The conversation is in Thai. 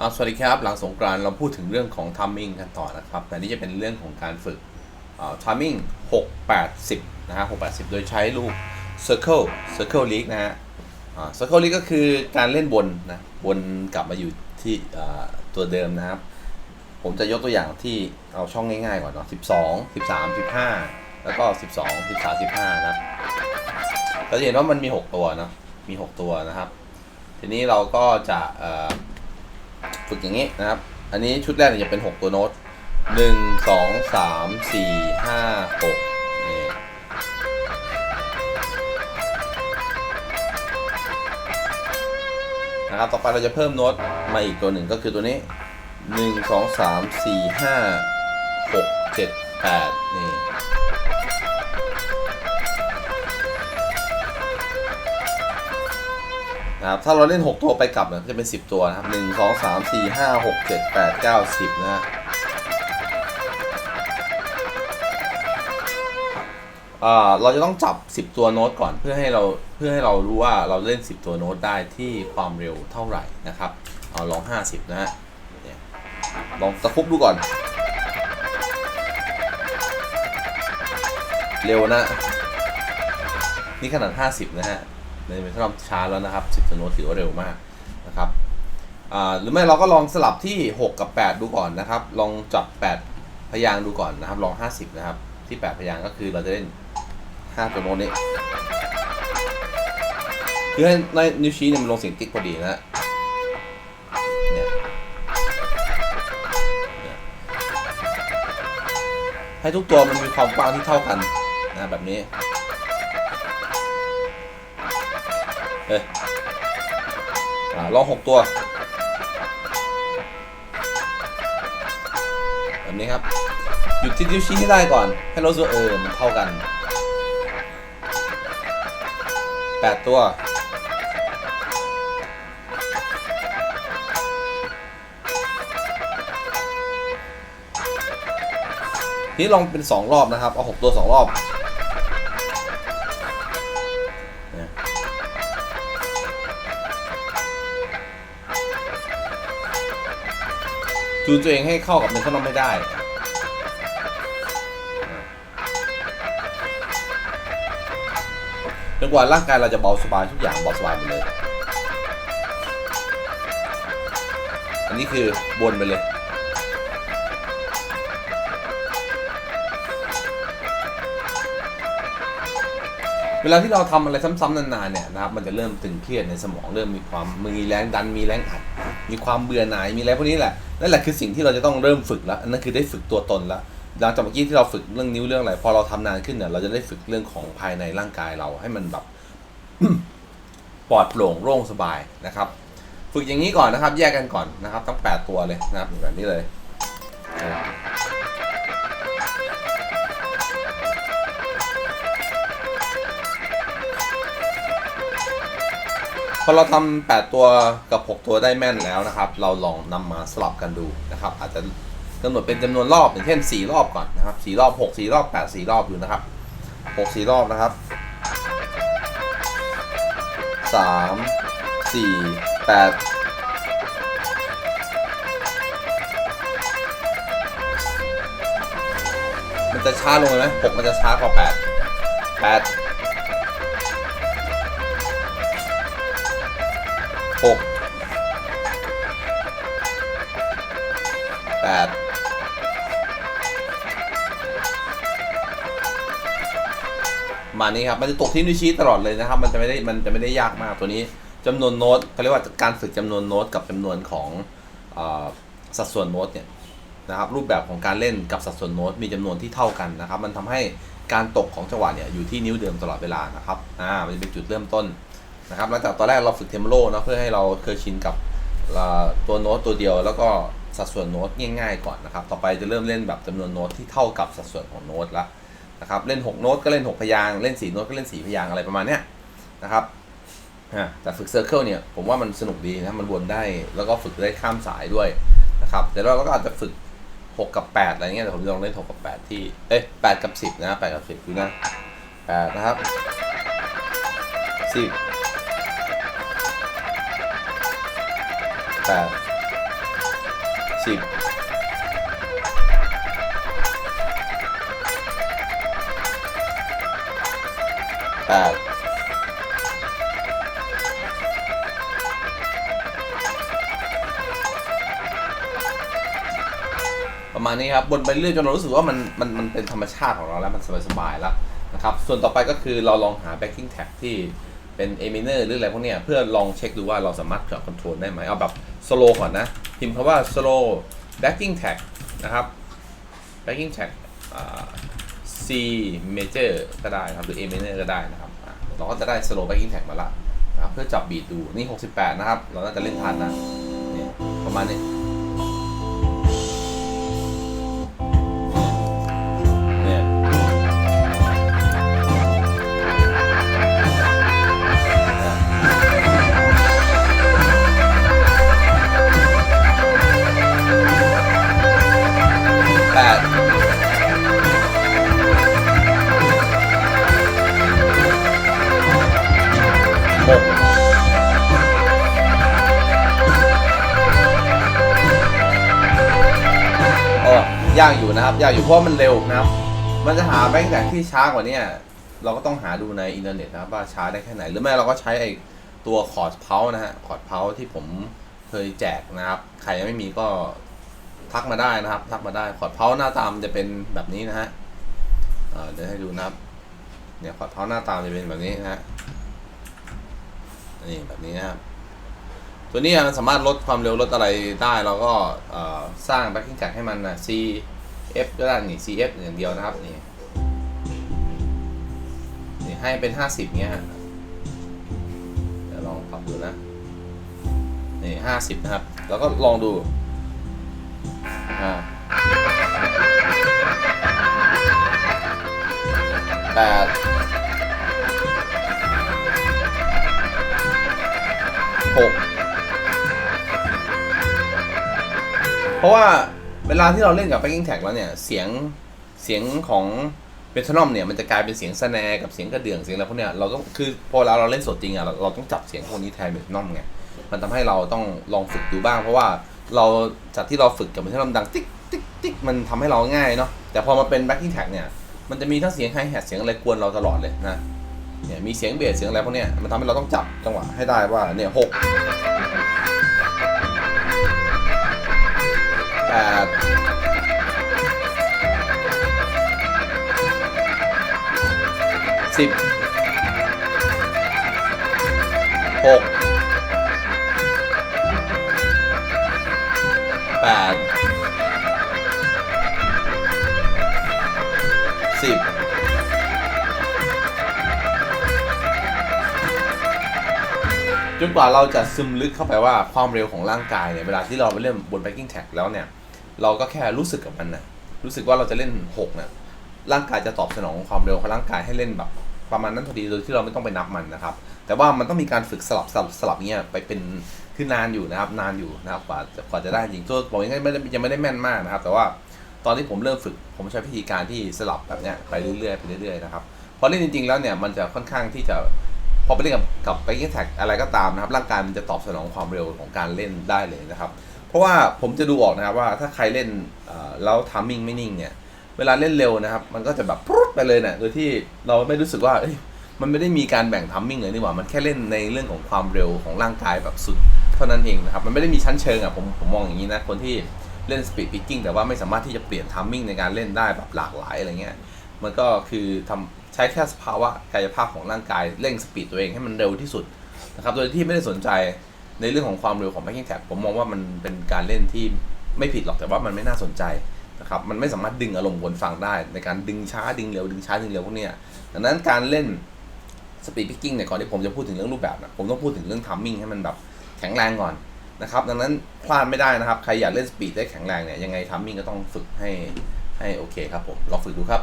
อ่าสวัสดีครับหลังสงกรานเราพูดถึงเรื่องของทัมมิ่งกันต่อนะครับ แต่นี่จะเป็นเรื่องของการฝึกทัมมิ่ง6 8 0 นะฮะ6 8 0 โดยใช้ลูก Circle Circle League นะฮะ Circle League ก็คือการเล่นบนนะบนกลับมาอยู่ที่ตัวเดิมนะครับ ผมจะยกตัวอย่างที่เอาช่องง่ายๆก่อนเนาะ12 13 15 แล้วก็ 12 13 15 นะครับเราจะเห็นว่ามันมี 6 ตัวเนาะมี 6 ตัวนะครับ ทีนี้เราก็จะ ฝึกอย่างนี้นะครับ อันนี้ชุดแรกเนี่ยจะเป็น 6 ตัวโน้ตหนึ่งสองสามสี่ห้าหกนี่นะครับ ต่อไปเราจะเพิ่มโน้ตมาอีกตัวหนึ่งก็คือตัวนี้หนึ่งสองสามสี่ห้าหกเจ็ดแปดนี่ นะครับถ้าเราเล่น 6 ตัวไปกลับเนี่ยจะเป็น 10 ตัวนะครับ1 2 3 4 5 6 7 8 9 10 นะฮะเราจะต้องจับ 10 ตัวโน้ตก่อนเพื่อให้เราเพื่อให้เรารู้ว่าเราเล่น 10 ตัวโน้ตได้ที่ความเร็วเท่าไหร่นะครับเอาลอง 50 นะฮะลองตะคุบดูก่อน เร็วนะ นี่ขนาด 50 นะฮะ ในถ้าเราช้าแล้วนะครับ10ตัวโน้ตถือว่าเร็วมากนะครับหรือไม่เราก็ลองสลับที่ 6 กับ 8 ดูก่อนนะครับ ลองจับ 8 พยางดูก่อนนะครับ ลอง 50 นะครับ ที่ 8 พยางก็คือเราจะเล่น 5 ตัวโน้ตนี้คือให้นนิ้วชี้เนี่ยมันลงเสียงติ๊กพอดีนะเนี่ยให้ทุกตัวมันมีความกว้างที่เท่ากันนะแบบนี้ เอ้ยลองหกตัว แบบนี้ครับ หยุดที่นิ้วชี้ให้ได้ก่อน ให้รู้สึกเออ มันเท่ากันแปดตัวทีนี้ลองเป็นสองรอบนะครับ เอาหกตัวสองรอบ จูนตัวเองให้เข้ากับเมทางนอมไม่ได้ จนกว่าร่างกายเราจะเบาสบายทุกอย่างเบาสบายหมดเลย อันนี้คือบนไปเลยเวลาที่เราทำอะไรซ้ำๆนานๆเนี่ยนะครับมันจะเริ่มตึงเครียดในสมองเริ่มมีความมีแรงดันมีแรงอัด มีความเบื่อหน่ายมีอะไรพวกนี้แหละ นั่นแหละคือสิ่งที่เราจะต้องเริ่มฝึกแล้วนั่นคือได้ฝึกตัวตนแล้วหลังจากเมื่อกี้ที่เราฝึกเรื่องนิ้วเรื่องอะไรพอเราทำนานขึ้นเนี่ยเราจะได้ฝึกเรื่องของภายในร่างกายเราให้มันแบบปลอดโปร่งโล่งสบายนะครับ ฝึกอย่างนี้ก่อนนะครับ แยกกันก่อนนะครับ ทั้ง 8 ตัวเลยนะครับแบบนี้เลย พอเราทำ8ตัวกับ 6 ตัวได้แม่นแล้วนะครับ เราลองนำมาสลับกันดูนะครับ อาจจะกำหนดเป็นจำนวนรอบอย่างเช่น 4 รอบก่อนนะครับ4รอบ 6 4 รอบ 8 4 รอบดูนะครับ 6 4 รอบนะครับสามสี่แปดมันจะช้าลงเลยไหมหกมันจะช้ากว่าแปดแปด กแปดมานี้ครับมันจะตกที่นิ้วชี้ตลอดเลยนะครับ มันจะไม่ได้มันจะไม่ได้ยากมากตัวนี้จำนวนโน้ตเขาเรียกว่าการฝึกจำนวนโน้ตกับจำนวนของสัดส่วนโน้ตเนี่ยนะครับรูปแบบของการเล่นกับสัดส่วนโน้ตมีจำนวนที่เท่ากันนะครับ มันทำให้การตกของจังหวะเนี่ยอยู่ที่นิ้วเดิมตลอดเวลานะครับอ่ามันจะเป็นจุดเริ่มต้น นะครับหลังจากตอนแรกเราฝึกเทมโลนะเพื่อให้เราเคยชินกับตัวโน้ตตัวเดียว แล้วก็สัดส่วนโน้ตง่ายๆก่อนนะครับ ต่อไปจะเริ่มเล่นแบบจำนวนโน้ตที่เท่ากับสัดส่วนของโน้ตละนะครับเล่น 6 โน้ตก็เล่น 6 พยางเล่น 4 โน้ตก็เล่น 4 พยางอะไรประมาณเนี้ยนะครับแต่ฝึกเซอร์เคิลเนี่ยผมว่ามันสนุกดีนะมันวนได้แล้วก็ฝึกได้ข้ามสายด้วยนะครับแต่เราก็อาจจะฝึก 6 กับ 8 อะไรเงี้ยแต่ผมจะลองเล่น 6 กับ 8 ที่เอ้ย8กับ 10 นะ8กับ 10ดูนะ8นะครับ 10 8สิบแปดประมาณนี้ครับบนไปเรื่อยจนเรารู้สึกว่ามันมันมันเป็นธรรมชาติของเราแล้วมันสบายๆแล้วนะครับ ส่วนต่อไปก็คือเราลองหา backing tag ที่ เป็น a m i n e r หรืออะไรพวกเนี้ยเพื่อลองเช็คดูว่าเราสามารถจับคอนโทรลได้ไหมเอาแบบ slow ก่อนนะ พิมพ์คำว่า slow backing tag นะครับ backing tag อ่า C major ก็ได้ครับ หรือ A minor ก็ได้นะครับ เราก็จะได้ slow backing tag มาละนะครับเพื่อจับบีทดู นี่ 68 นะครับ เราน่าจะเล่นทันนะนี่ประมาณนี้ ยากอยู่นะครับ ยากอยู่เพราะมันเร็วนะครับ มันจะหาแบงค์แต่ที่ช้ากว่านี้เราก็ต้องหาดูในอินเทอร์เน็ตนะครับว่าช้าได้แค่ไหน หรือไม่เราก็ใช้ไอ้ตัวคอร์ดเพานะฮะคอร์ดเพาที่ผมเคยแจกนะครับ ใครยังไม่มีก็ทักมาได้นะครับ ทักมาได้คอร์ดเพาหน้าตามจะเป็นแบบนี้นะฮะเเดี๋ยวให้ดูนะครับ เนี่ยคอร์ดเพาหน้าตามจะเป็นแบบนี้นะฮะนี่แบบนี้นะครับ ตัวนี้มันสามารถลดความเร็วลดอะไรได้เราก็สร้าง backing tag ให้มันนะ CF ก็ได้นี่ CF อย่างเดียวนะครับนี่นี่ให้เป็น 50เงี้ยฮะเดี๋ยวลองปรับดูนะนี่50 นะครับ แล้วก็ลองดูอ่าแปดหก ราะว่าเวลาที่เราเล่นกับ backing tag แล้วเนี่ย เสียงเสียงของเบทนอมเนี่ยมันจะกลายเป็นเสียงสแนกับเสียงกระเดื่องเสียงอะไรพวกเนี้ยเราต้องคือพอเราเราเล่นสดจริงอะเราเราต้องจับเสียงพวกนี้แทนเบทนอมไงมันทำให้เราต้องลองฝึกดูบ้าง เพราะว่าเราจากที่เราฝึกกับเบทนอมดังติ๊กติ๊กติ๊กมันทำให้เราง่ายเนาะแต่พอมาเป็น backing tag เนี่ยมันจะมีทั้งเสียงไฮแฮทเสียงอะไรกวนเราตลอดเลยนะเนี่ยมีเสียงเบสเสียงอะไรพวกเนี้ยมันทำให้เราต้องจับจังหวะให้ได้ว่าเนี่ยหก แปดสิบหกแปดสิบจนกว่าเราจะซึมลึกเข้าไปว่าความเร็วของร่างกายเนี่ย เวลาที่เราไปเล่นบน backing tag แล้วเนี่ย เราก็แค่รู้สึกกับมันนะรู้สึกว่าเราจะเล่น6นะร่างกายจะตอบสนองความเร็วของร่างกายให้เล่นแบบประมาณนั้นพอดีโดยที่เราไม่ต้องไปนับมันนะครับ แต่ว่ามันต้องมีการฝึกสลับสลับสลับเงี้ยไปเป็นคือนานอยู่นะครับ นานอยู่นะครับกว่าจะกว่าจะได้จริงตัวผมยังไม่ได้ยังไม่ได้แม่นมากนะครับ แต่ว่าตอนที่ผมเริ่มฝึกผมใช้วิธีการที่สลับแบบเนี้ยไปเรื่อยๆไปเรื่อยๆนะครับพอเล่นจริงๆแล้วเนี่ยมันจะค่อนข้างที่จะพอไปเล่นกับกับไปแท็กอะไรก็ตามนะครับ ร่างกายมันจะตอบสนองความเร็วของการเล่นได้เลยนะครับ ราะว่าผมจะดูออกนะครับว่าถ้าใครเล่นแล้วทัมมิ่งไม่นิ่งเนี่ย เวลาเล่นเร็วนะครับ มันก็จะแบบปรุดไปเลยเนี่ยโดยที่เราไม่รู้สึกว่ามันไม่ได้มีการแบ่งทัมมิ่งเลยนี่หว่า มันแค่เล่นในเรื่องของความเร็วของร่างกายแบบสุดเท่านั้นเองนะครับ มันไม่ได้มีชั้นเชิงอะผมผมมองอย่างนี้นะ คนที่เล่นสปีดพิกกิ้งแต่ว่าไม่สามารถที่จะเปลี่ยนทัมมิ่งในการเล่นได้แบบหลากหลายอะไรเงี้ย มันก็คือทำใช้แค่สภาวะกายภาพของร่างกายเร่งสปีดตัวเองให้มันเร็วที่สุดนะครับ โดยที่ไม่ได้สนใจ ในเรื่องของความเร็วของ backing tag ผมมองว่ามันเป็นการเล่นที่ไม่ผิดหรอกแต่ว่ามันไม่น่าสนใจนะครับมันไม่สามารถดึงอารมณ์คนฟังได้ ในการดึงช้าดึงเร็วดึงช้าดึงเร็วพวกนี้ดังนั้นการเล่นสปีดพิกกิ้งเนี่ยก่อนที่ผมจะพูดถึงเรื่องรูปแบบนะผมต้องพูดถึงเรื่องทัมมิ่งให้มันแบบแข็งแรงก่อนนะครับดังนั้นพลาดไม่ได้นะครับ ใครอยากเล่นสปีดได้แข็งแรงเนี่ยยังไงทัมมิ่งก็ต้องฝึกให้ให้โอเคครับผมลองฝึกดูครับ